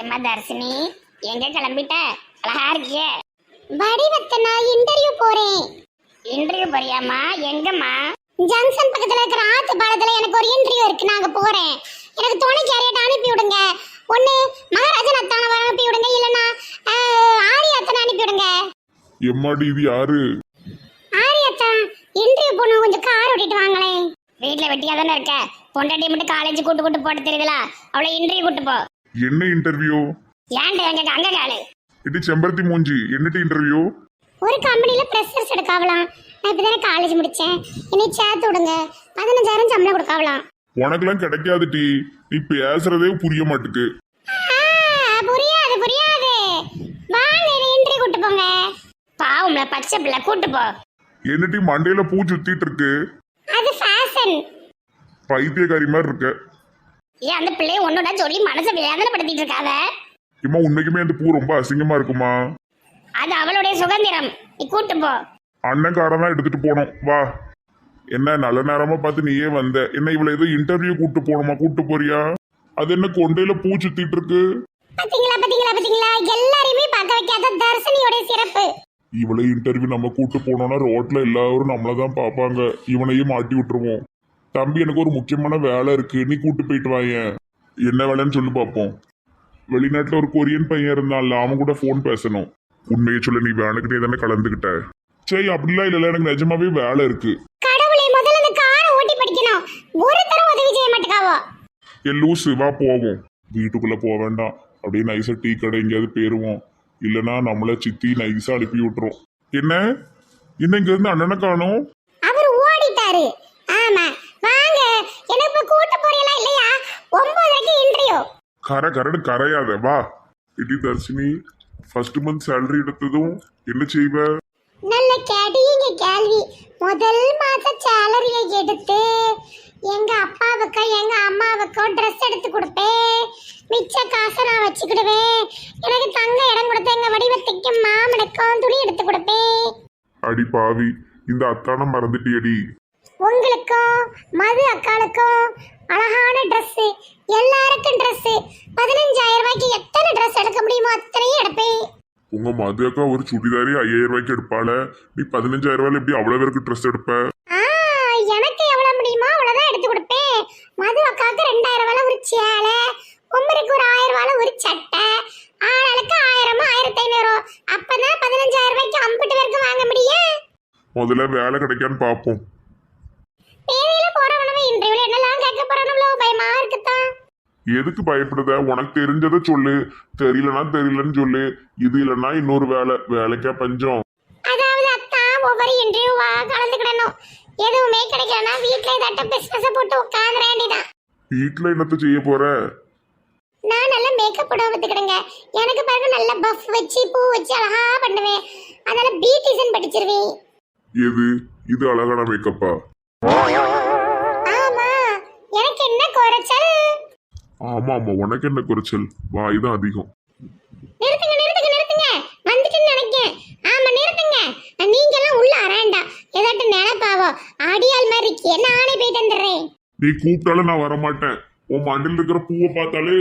எம்மா தர்சினி எங்க கிளம்பிட்ட? அழகா இருக்கியே. வடிவத்தை நான் இன்டர்வியூ போறேன். இன்டர்வியூ போறியாம்மா? எங்கம்மா? ஜங்ஷன் பக்கத்துல இருக்கிற ஆத்து பாலத்துல எனக்கு ஒரு இன்டர்வியூ இருக்கு. நாங்க போறேன். எனக்கு துணைக்கு யாரையாட்ட அனுப்பி விடுங்க. ஒண்ணு மகாராஜன் அத்தான அனுப்பி விடுங்க. இல்லனா ஆரிய அத்தனை அனுப்பி விடுங்க. எம்மாடி இது யாரு? ஆரிய அத்தான் இன்டர்வியூ போன கொஞ்சம் கார் ஓட்டிட்டு வாங்களேன். வீட்டுல வெட்டியா தானே இருக்க? பொண்டாட்டி மட்டும் காலேஜ் கூட்டு கூட்டு போட்டு தெரியுதுல. அவளை இன்டர்வியூ கூட்டு போ. என்ன இன்டர்வியூ ஏன்டா எங்க அங்க காலு இடி செம்பருத்தி மூஞ்சி. என்னட்டு இன்டர்வியூ ஒரு கம்பெனில ஃப்ரெஷர்ஸ் எடுக்காவலாம். நான் இப்பதானே காலேஜ் முடிச்சேன். என்னை சேர்த்து விடுங்க. பதினஞ்சாயிரம் சம்பளம் கொடுக்காவலாம். உனக்கெல்லாம் கிடைக்காது டி. நீ பேசுறதே புரிய மாட்டுக்கு. ஆ, புரியாது புரியாது. வாங்க இன்டர்வியூ கூட்டு போங்க. பாவம்ல பச்சை பிள்ளை கூட்டு போ. என்னட்டி மண்டையில பூ சுத்திட்டு இருக்கு? அது ஃபேஷன் பைத்தியக்காரி மாதிரி இருக்க. ஏன் அந்த பிள்ளைய ஒன்னோட சொல்லி மனசை வேதனைப்படுத்திட்டு இருக்காத. இம்மா உண்மைக்குமே அந்த பூ ரொம்ப அசிங்கமா இருக்குமா? அது அவளுடைய சுதந்திரம். நீ கூட்டு போ. அண்ணன்காரன் தான் எடுத்துட்டு போனோம் வா. என்ன நல்ல நேரமா பார்த்து நீயே வந்த. என்ன இவ்வளவு ஏதோ இன்டர்வியூ கூட்டு போகணுமா? கூட்டு போறியா? அது என்ன கொண்டையில பூ சுத்திட்டு இருக்கு? பாத்தீங்களா பாத்தீங்களா பாத்தீங்களா? எல்லாரையுமே பார்க்க வைக்காத தர்ஷினியோட சிறப்பு. இவளை இன்டர்வியூ நம்ம கூட்டு போனோம்னா ரோட்ல எல்லாரும் நம்மளை தான் பார்ப்பாங்க. இவனையும் மாட்டி விட்டுருவோம். தம்பி எனக்கு ஒரு முக்கியமான வேலை இருக்கு. நீ கூட்டு போயிட்டு வாயேன் என்ன வேலைன்னு சொல்லி பார்ப்போம் வெளிநாட்டுல ஒரு கொரியன் பையன் இருந்தான்ல அவன் கூட ஃபோன் பேசணும். உண்மையை சொல்ல நீ வேலைக்கிட்டே தானே கலந்துக்கிட்ட சரி அப்படிலாம் இல்லைல்ல எனக்கு நிஜமாவே வேலை இருக்கு. கடவுளை முதல்ல இந்த காரை ஓட்டி படிக்கணும். ஒரு தரம் உதவி செய்ய மாட்டேக்காவோ? ஏ லூசு வா போவோம். வீட்டுக்குள்ள போக வேண்டாம். அப்படியே நைஸா டீ கடை எங்கேயாவது போயிருவோம். இல்லைன்னா நம்மள சித்தி நைஸா அனுப்பி விட்டுரும். என்ன? என்ன இங்க இருந்து அண்ணனை காணும் அவர் ஓடிட்டாரு ஆமா வாங்க எனக்கு இப்ப கூட்ட போறீங்களா இல்லையா ஒன்பதரைக்கு இன்டர்வியூ கரை கரடு கரையாத வா. இடி தர்ஷினி ஃபர்ஸ்ட் மந்த் சேலரி எடுத்ததும் என்ன செய்வ? நல்ல கேட்டீங்க கேள்வி. முதல் மாச சேலரியை எடுத்து எங்க அப்பாவுக்கு எங்க அம்மாவுக்கு ட்ரெஸ் எடுத்து கொடுப்பேன் மிச்ச காசை நான் வச்சுக்கிடுவேன். எனக்கு தங்க இடம் கொடுத்த எங்க வடிவத்துக்கு மாமனுக்கும் துணி எடுத்து கொடுப்பேன் அடி பாவி இந்த அத்தானம் மறந்துட்டியடி. உங்களுக்கும் மது அக்காளுக்கும் அழகான Dress எல்லாருக்கும் Dress பதினஞ்சாயிரம் ரூபாய்க்கு எத்தனை Dress எடுக்க முடியுமோ அத்தனையும் எடுப்பேன் உங்க மது அக்கா ஒரு சுடிதாரி ஐயாயிரம் ரூபாய்க்கு எடுப்பாள? நீ பதினஞ்சாயிரம் ரூபாயில எப்படி அவ்வளவு பேருக்கு ட்ரெஸ் எடுப்ப? ஆ எனக்கு எவ்வளவு முடியுமோ அவ்வளவுதான் எடுத்து கொடுப்பேன் மது அக்காவுக்கு ரெண்டாயிரம் ரூபாய் ஒரு சேலை உமருக்கு ஒரு ஆயிரம் ரூபாய் ஒரு சட்டை ஆளுக்கு ஆயிரமோ ஆயிரத்தி ஐநூறு அப்பதான் பதினஞ்சாயிரம் ரூபாய்க்கு அம்பிட்டு பேருக்கு வாங்க முடியும். முதல்ல வேலை கிடைக்கான்னு பார்ப்போம் எதுக்கு பயப்படுத? உனக்கு தெரிஞ்சதை சொல்லு. தெரியலனா தெரியலன்னு சொல்லு. இது இல்லைன்னா இன்னொரு வேலை. வேலைக்கா பஞ்சம். அதாவது அத்தா ஒவ்வொரு இன்டர்வியூவா கலந்துக்கிடணும். எதுவுமே கிடைக்கலனா வீட்ல ஏதாட்டும் பிசினஸ் போட்டு உட்காந்துட வேண்டியதான் வீட்டுல என்னத்த செய்ய போற? நான் நல்ல மேக்கப் போட வந்துக்கிடுங்க எனக்கு பாருங்க நல்ல பஃப் வச்சு பூ வச்சு அழகா பண்ணுவேன். அதனால பியூட்டிஷன் படிச்சிருவேன். எது? இது அழகான மேக்கப்பா ஆமா. எனக்கு என்ன குறைச்சல்? ஆமா ஆமா. உனக்கு என்ன குறைச்சல்? வாய் தான் அதிகம். நிறுத்துங்க நிறுத்துங்க நிறுத்துங்க. வந்துட்டுன்னு நினைக்கேன். ஆமா நிறுத்துங்க. நீங்க எல்லாம் உள்ள அரேண்டா ஏதாட்டும் நினைப்பாவோ? அடியாள் மாதிரி இருக்கே. நானே போயிட்டு வந்துடுறேன்? நீ கூப்பிட்டாலும் நான் வரமாட்டேன். உன் மண்டில் இருக்கிற பூவை பார்த்தாலே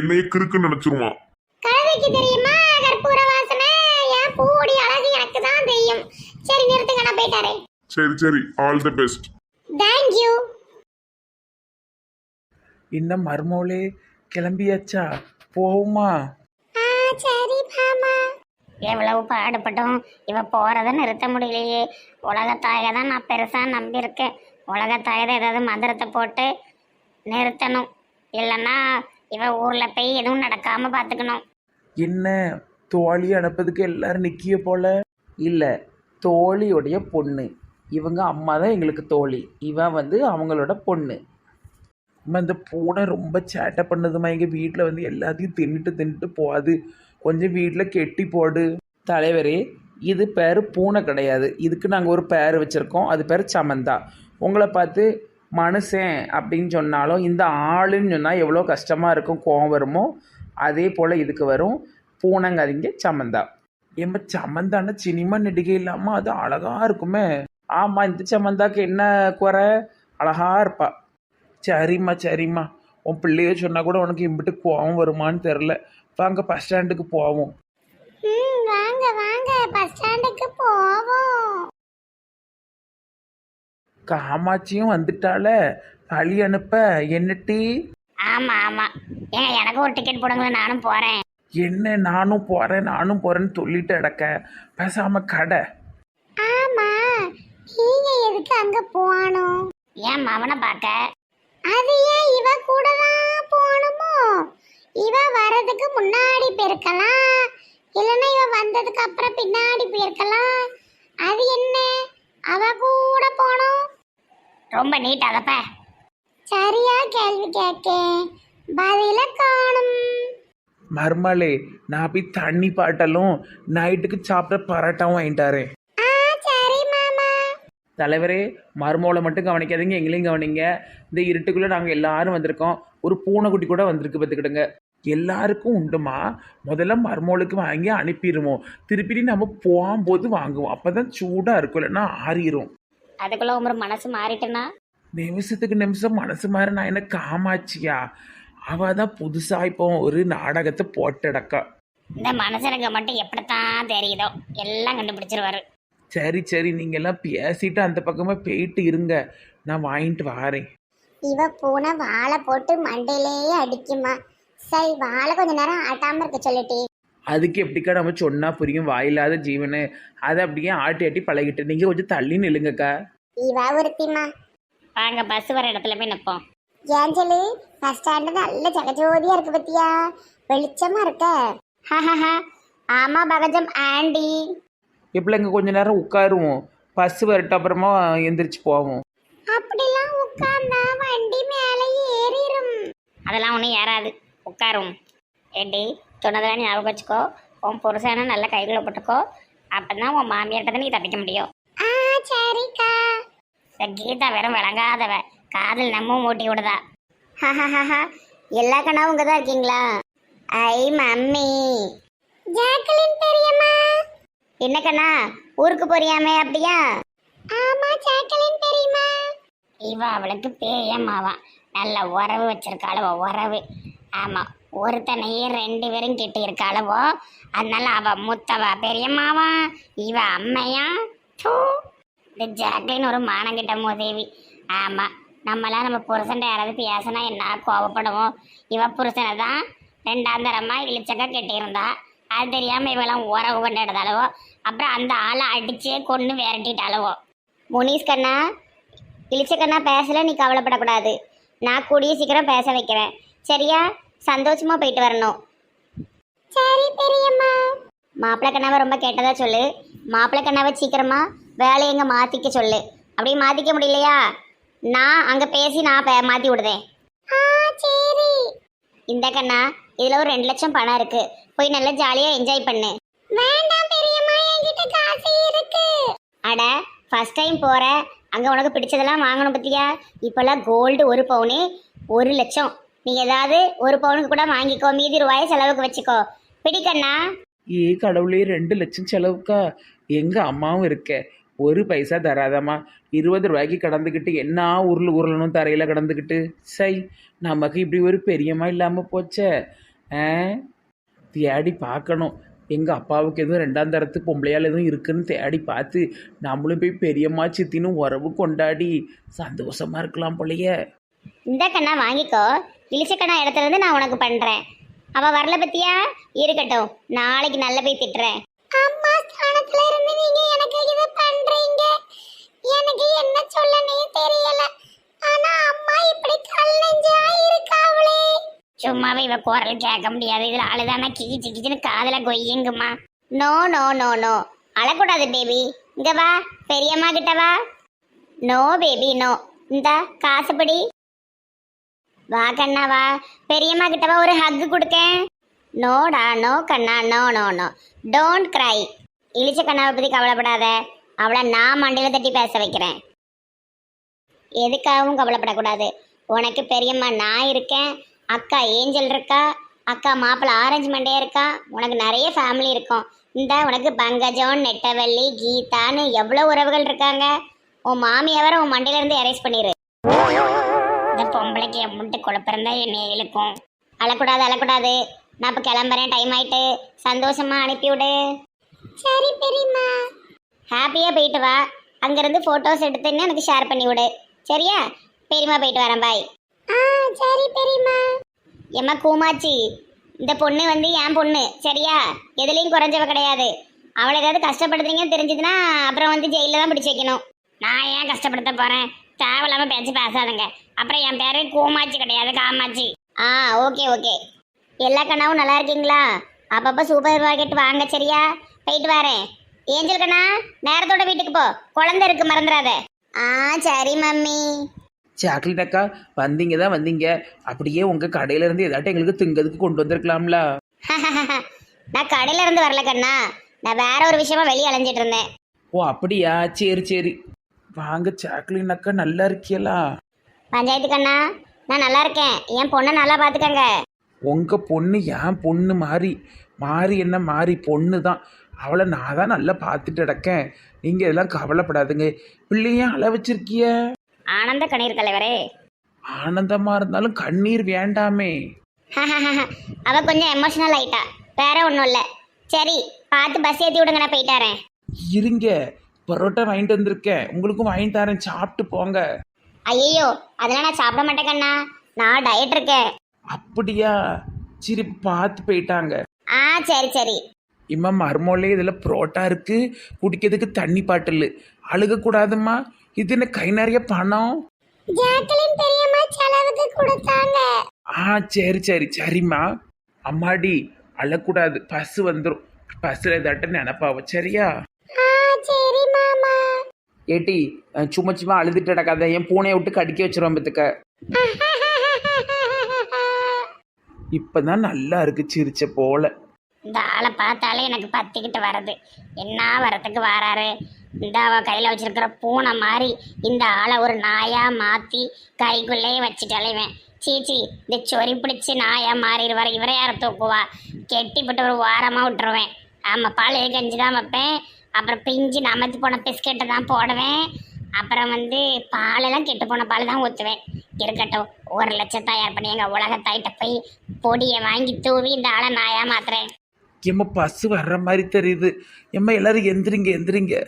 என்னையே கிறுக்குன்னு நினைச்சிருவான் கழுதைக்கு தெரியுமா? கற்பூர வாசனை. என் பூவோடைய அழகு எனக்கு தான் தெரியும். சரி நிறுத்துங்க நான் போயிட்டாரே சரி சரி. ஆல் தி பெஸ்ட் தேங்க்யூ என்ன மர்மோளே கிளம்பியாச்சா? போவுமா? ஆ சரி மாமா. எவ்வளவு பாடுபட்டும். இவ போறதை நிறுத்த முடியலையே. உலகத்தாயை தான் நான் பெருசா நம்பியிருக்கேன். உலகத்தாயை தான் ஏதாவது மந்திரத்தை போட்டு நிறுத்தணும். இல்லைன்னா இவ ஊர்ல போய் எதுவும் நடக்காம பாத்துக்கணும் என்ன? தோழி அனுப்பதுக்கு எல்லாரும் நிற்கிய போல? இல்லை தோழியுடைய பொண்ணு. இவங்க அம்மா தான் எங்களுக்கு தோழி. இவன் வந்து அவங்களோட பொண்ணு. அம்மா இந்த பூனை ரொம்ப சேட்டை பண்ணதுமா? எங்கள் வீட்டில் வந்து எல்லாத்தையும் தின்னுட்டு தின்னுட்டு போகாது. கொஞ்சம் வீட்டில் கெட்டி போடு. தலைவரே இது பேர் பூனை கிடையாது. இதுக்கு நாங்கள் ஒரு பேர் வச்சுருக்கோம். அது பேர் சமந்தா. உங்களை பார்த்து மனுஷன் அப்படின்னு சொன்னாலும் இந்த ஆளுன்னு சொன்னால் எவ்வளோ கஷ்டமாக இருக்கும் கோவம் வருமோ? அதே போல் இதுக்கு வரும். பூனைங்காதீங்க சமந்தா. ஏமா சமந்தான சினிமா நடிகை இல்லாமல் அது அழகாக இருக்குமே. ஆமாம் இந்த சமந்தாக்கு என்ன குறை? அழகா இருப்பாள் சரிம்மா சரிம்மா. உன் பிள்ளைய சொன்னா கூட உனக்கு இம்பிட்டு கோவம் வருமான்னு தெரில வாங்க பஸ் ஸ்டாண்டுக்கு போவோம். ம் வாங்க வாங்க. பஸ் ஸ்டாண்டுக்கு போவோம். காமாட்சியும் வந்துட்டால வழி அனுப்ப. என்னட்டி ஆமா ஆமா. ஏங்க எனக்கு ஒரு டிக்கெட் போடுங்களேன். நானும் போறேன். என்ன நானும் போறேன் நானும் போறேன்னு சொல்லிட்டு அடக்க பேசாம கடை. ஆமா. நீங்க எதுக்கு அங்க போகணும்? ஏன் மவனை பார்க்க? அது ஏன் இவ கூட தான் போகணுமோ? இவ வர்றதுக்கு முன்னாடி போயிருக்கலாம் இல்லைன்னா இவ வந்ததுக்கு அப்புறம் பின்னாடி போயிருக்கலாம் அது என்ன? அவ கூட போகணும் ரொம்ப நீட் அதப்ப சரியா கேள்வி கேட்கேன் பதில காணும். மர்மலே நான் போய் தண்ணி பாட்டலும் நைட்டுக்கு சாப்பிட பரோட்டாவும் வாங்கிட்டாரே தலைவரே மருமோளை மட்டும் கவனிக்காதீங்க எங்களையும் கவனிங்க. இந்த இருட்டுக்குள்ளே நாங்கள் எல்லாரும் வந்திருக்கோம். ஒரு பூனைக்குட்டி கூட வந்திருக்கு பார்த்துக்கிடுங்க. எல்லாருக்கும் உண்டுமா? முதல்ல மருமோளுக்கு வாங்கி அனுப்பிடுவோம். திருப்பி நம்ம போகும்போது வாங்குவோம். அப்போ தான் சூடாக இருக்கும் இல்லைன்னா ஆறிரும். அதுக்குள்ள உமர் மனசு மாறிட்டுனா? நிமிஷத்துக்கு நிமிஷம் மனசு நான் என்ன காமாச்சியா அவ தான் புதுசாக இப்போ ஒரு நாடகத்தை போட்டடக்கா இந்த மனுஷனுக்கு மட்டும் எப்படித்தான் தெரியுதோ எல்லாம் கண்டுபிடிச்சிருவாரு. சரி சரி நீங்கள் எல்லாம் பேசிட்டு அந்த பக்கமாக போயிட்டு இருங்க. நான் வாங்கிட்டு வாரேன். இவ பூனை வாழை போட்டு மண்டையிலேயே அடிக்குமா? சரி வாழை கொஞ்ச நேரம் ஆட்டாம இருக்க சொல்லிட்டி அதுக்கு எப்படிக்கா நம்ம சொன்னா புரியும்? வாயில்லாத ஜீவனு. அதை அப்படியே ஆட்டி ஆட்டி பழகிட்டு நீங்கள் கொஞ்சம் தள்ளி நில்லுங்கக்கா. இவ ஒருத்திமா வாங்க பஸ் வர இடத்துல போய் நிற்போம் ஏன் சொல்லு பஸ் ஸ்டாண்டு நல்ல ஜகஜோதியா இருக்கு பத்தியா? வெளிச்சமா இருக்க. ஆமா பகஜம் ஆண்டி. எப்படிங்க கொஞ்ச நேரம் உட்காருவோம். பஸ் வரட்ட அப்புறமா எந்திரிச்சு போவோம். அப்படிலாம் உட்கார்ந்தா வண்டி மேல ஏறிடும் அதெல்லாம் ஒன்றும் ஏறாது. உட்காரும். ஏண்டி சொன்னதெல்லாம் ஞாபகம் வச்சுக்கோ. உன் புருஷனை நல்ல கைகளை போட்டுக்கோ. அப்போ தான் உன் மாமியார்கிட்ட நீ தப்பிக்க முடியும். ஆ சரிக்கா. இந்த கீதா வெறும் விளங்காதவ காதல் நம்ம மூட்டி விடுதா. எல்லா கண்ணாவும் இங்கே தான் இருக்கீங்களா? ஐ மம்மி. ஜாக்கலின் பெரியம்மா. என்ன கண்ணா ஊருக்கு போறியாமே அப்படியா? ஆமா ஜாக்கலின் பெரியம்மா. இவ அவளுக்கு பேயம்மாவா. நல்ல உறவு வச்சிருக்காளவோ உறவு. ஆமா ஒருத்தனையே ரெண்டு பேரும் கிட்ட இருக்காளவோ அதனால அவ முத்தவ பெரியம்மாவா? இவ அம்மையா? தூ. இந்த ஜாக்லின் ஒரு மானங்கிட்ட மோதேவி. ஆமா நம்மளாம் நம்ம புருஷன்ட்ட யாராவது பேசினா என்ன கோவப்படுவோம்? இவ புருஷனை தான் ரெண்டாம் தரமா இழிச்சக்கா கெட்டியிருந்தா. அது தெரியாம இவெல்லாம் உறவு கொண்டாடுதாளவோ அப்புறம் அந்த ஆளை அடிச்சே கொன்று விரட்டிட்டாளவோ? முனீஸ் கண்ணா இளிச்சக்கண்ணா பேசல நீ கவலைப்படக்கூடாது. நான் கூடிய சீக்கிரம் பேச வைக்கிறேன். சரியா? சந்தோஷமா போயிட்டு வரணும். சரி பெரியம்மா. மாப்பிள்ளை கண்ணாவை ரொம்ப கேட்டதா சொல்லு. மாப்பிள்ளை கண்ணாவை சீக்கிரமா வேலையை எங்க மாத்திக்க சொல்லு. அப்படி மாத்திக்க முடியலையா? நான் அங்க பேசி நான் பே- மாத்தி விடுதேன். இந்த கண்ணா இதுல ஒரு ரெண்டு லட்சம் பணம் இருக்கு. போய் நல்லா ஜாலியா என்ஜாய் பண்ணு. வேண்டாம் பெரியம்மா என்கிட்ட காசு இருக்கு. அட ஃபர்ஸ்ட் டைம் போற. அங்க உனக்கு பிடிச்சதெல்லாம் வாங்கணும் பத்தியா? இப்பெல்லாம் கோல்டு ஒரு பவுனு ஒரு லட்சம். நீ ஏதாவது ஒரு பவுனுக்கு கூட வாங்கிக்கோ. மீதி ரூபாயை செலவுக்கு வச்சுக்கோ. பிடிக்கண்ணா ஏ கடவுளே ரெண்டு லட்சம் செலவுக்கா? எங்கள் அம்மாவும் இருக்க. ஒரு பைசா தராதம்மா. இருபது ரூபாய்க்கு கடந்துக்கிட்டு என்ன உருள் உருளணும் தரையில் கடந்துக்கிட்டு சை நமக்கு இப்படி ஒரு பெரியம்மா இல்லாமல் போச்சே. தேடி பார்க்கணும். எங்கள் அப்பாவுக்கு எதுவும் ரெண்டாம் தரத்து பொம்பளையால் எதுவும் இருக்குன்னு தேடி பார்த்து நம்மளும் போய் பெரியம்மா சித்தின்னு உறவு கொண்டாடி. சந்தோஷமா இருக்கலாம் போலயே. இந்த கண்ணா வாங்கிக்கோ. இளிச்சக்கண்ணா இடத்துல இருந்து நான் உனக்கு பண்றேன். அவ வரல பத்தியா? இருக்கட்டும். நாளைக்கு நல்ல போய் திட்டுறேன். அம்மா ஸ்தானத்துல இருந்து சும்மாவே இவ குரல் கேட்க முடியாது. இதுல அழுதானா கிச்சு கிச்சுன்னு காதல கொய்யுங்கம்மா நோ நோ நோ நோ அழக்கூடாது பேபி இங்க வா. பெரியம்மா கிட்ட வா. நோ பேபி நோ இந்த காசுப்படி வா கண்ணா வா. பெரியம்மா கிட்ட வா ஒரு ஹக்கு கொடுக்கேன். நோடா no Kanna no no no don't cry இழிச்ச கண்ணாவை பத்தி கவலைப்படாத. அவளை நான் மண்டையில தட்டி பேச வைக்கிறேன். எதுக்காகவும் கவலைப்படக்கூடாது. உனக்கு பெரியம்மா நான் இருக்கேன். அக்கா ஏஞ்சல் இருக்கா? அக்கா மாப்பிள்ள ஆரஞ்சு மண்டே இருக்கா? உனக்கு நிறைய ஃபேமிலி இருக்கும். இந்த உனக்கு பங்கஜம் நெட்டவள்ளி கீதான்னு எவ்வளோ உறவுகள் இருக்காங்க? உன் மாமியை வர உன் மண்டையில இருந்து எரேஸ் பண்ணிடு இந்த பொம்பளைக்கு எம்பிட்டு கொழுப்பிருந்தா என்னை இழுக்கும். அழக்கூடாது அழக்கூடாது. நான் இப்போ கிளம்புறேன் டைம் ஆயிட்டு. சந்தோஷமா அனுப்பிவிடு. சரி பெரியம்மா. ஹாப்பியாக போயிட்டு வா. அங்கேருந்து ஃபோட்டோஸ் எடுத்துன்னு எனக்கு ஷேர் பண்ணி விடு சரியா? பெரியம்மா போயிட்டு வரேன் பாய் ஆ சரி பெரியம்மா. எம்மா கூமாச்சி இந்த பொண்ணு வந்து என் பொண்ணு சரியா? எதுலேயும் குறைஞ்சவ கிடையாது. அவளை ஏதாவது கஷ்டப்படுத்துறீங்கன்னு தெரிஞ்சதுன்னா அப்புறம் வந்து ஜெயிலில் தான் பிடிச்சி வைக்கணும். நான் ஏன் கஷ்டப்படுத்த போகிறேன் தேவையில்லாமல் பேச்சு பேசாதுங்க. அப்புறம் என் பேரு கூமாச்சி கிடையாது காமாச்சி ஆ ஓகே ஓகே. எல்லா கண்ணாவும் நல்லா இருக்கீங்களா? அப்பப்போ சூப்பர் மார்க்கெட் வாங்க சரியா? போயிட்டு வரேன் ஏஞ்சல் கண்ணா நேரத்தோட வீட்டுக்கு போ. குழந்தை இருக்கு மறந்துடாத ஆ சரி மம்மி. சாக்லேட் அக்கா வந்தீங்க தான் வந்தீங்க. அப்படியே உங்கள் கடையிலேருந்து ஏதாட்டும் எங்களுக்கு திங்கிறதுக்கு கொண்டு வந்திருக்கலாம்ல. நான் கடையில இருந்து வரல கண்ணா. நான் வேற ஒரு விஷயமா வெளியே அலைஞ்சிட்டு இருந்தேன். ஓ அப்படியா? சரி சரி. வாங்க சாக்லேட் அக்கா நல்லா இருக்கியலா? பஞ்சாயத்து கண்ணா நான் நல்லா இருக்கேன். என் பொண்ணை நல்லா பார்த்துக்கங்க. உங்கள் பொண்ணு என் பொண்ணு மாறி மாறி என்ன மாறி பொண்ணு தான். அவளை நான் தான் நல்லா பார்த்துட்டு கிடக்கேன். நீங்கள் இதெல்லாம் கவலைப்படாதுங்க. பிள்ளைய அள வச்சிருக்கிய? ஆனந்த கணீர் தலைவரே. ஆனந்தமாக இருந்தாலும் கண்ணீர் வேண்டாமே. அவ கொஞ்சம் எமோஷனல் ஆயிட்டா. வேற ஒன்றும் இல்லை. சரி பார்த்து பஸ் ஏற்றி விடுங்க நான் போயிட்டாரேன் இருங்க பரோட்டா வாங்கிட்டு வந்திருக்கேன். உங்களுக்கும் வாங்கி தரேன். சாப்பிட்டு போங்க. ஐயோ அதெல்லாம் நான் சாப்பிட மாட்டேன் கண்ணா. நான் டயட் இருக்கேன். அப்படியா? சரி பார்த்து போயிட்டாங்க. ஆ சரி சரி. இம்மா மர்மோலே இதில் புரோட்டா இருக்குது குடிக்கிறதுக்கு தண்ணி பாட்டில். அழுகக்கூடாதும்மா. இது என்ன கை நிறைய பணம்? ஜாக்கலின் பெரியம்மா செலவுக்கு கொடுத்தாங்க. ஆ சரி சரி சரிம்மா. அம்மாடி அழக்கூடாது. பஸ் வந்துடும் பஸ்ஸில் ஏதாட்டும் நினப்பாவ சரியா? ஆ சரி மாமா. ஏட்டி அஹ் சும்மா சும்மா அழுதுட்டு கிடக்காத என் பூனையை விட்டு கடிக்க வச்சிருவோம் பத்துக்க. இப்போ தான் நல்லா இருக்கு சிரிச்ச போல. இந்த ஆளை பார்த்தாலே எனக்கு பத்திக்கிட்டு வருது என்ன வரத்துக்கு வராரு? இந்த அவ கையில் வச்சிருக்கிற பூனை மாதிரி இந்த ஆளை ஒரு நாயாக மாற்றி கைக்குள்ளேயே வச்சுட்டலைவேன் சீச்சி இந்த சொறி பிடிச்சி நாயாக மாறிடுவார். இவரே யாரை தூக்குவா? கெட்டிப்பட்டு ஒரு வாரமாக விட்டுருவேன். ஆமாம் பழைய கஞ்சி தான் வைப்பேன். அப்புறம் பிஞ்சு நமத்து போன பிஸ்கெட்டை தான் போடுவேன். அப்புறம் வந்து பாலெல்லாம் கெட்டு போன பால் தான் ஊற்றுவேன் இருக்கட்டும் ஒரு லட்சம் தயார் பண்ணி எங்கள் உலகத்தாயிட்ட போய் பொடியை வாங்கி தூவி இந்த ஆளை நாயாக மாத்துறேன். எம்மா பஸ் வர்ற மாதிரி தெரியுது. எம்மா எல்லாரும் எந்திரிங்க எந்திரிங்க.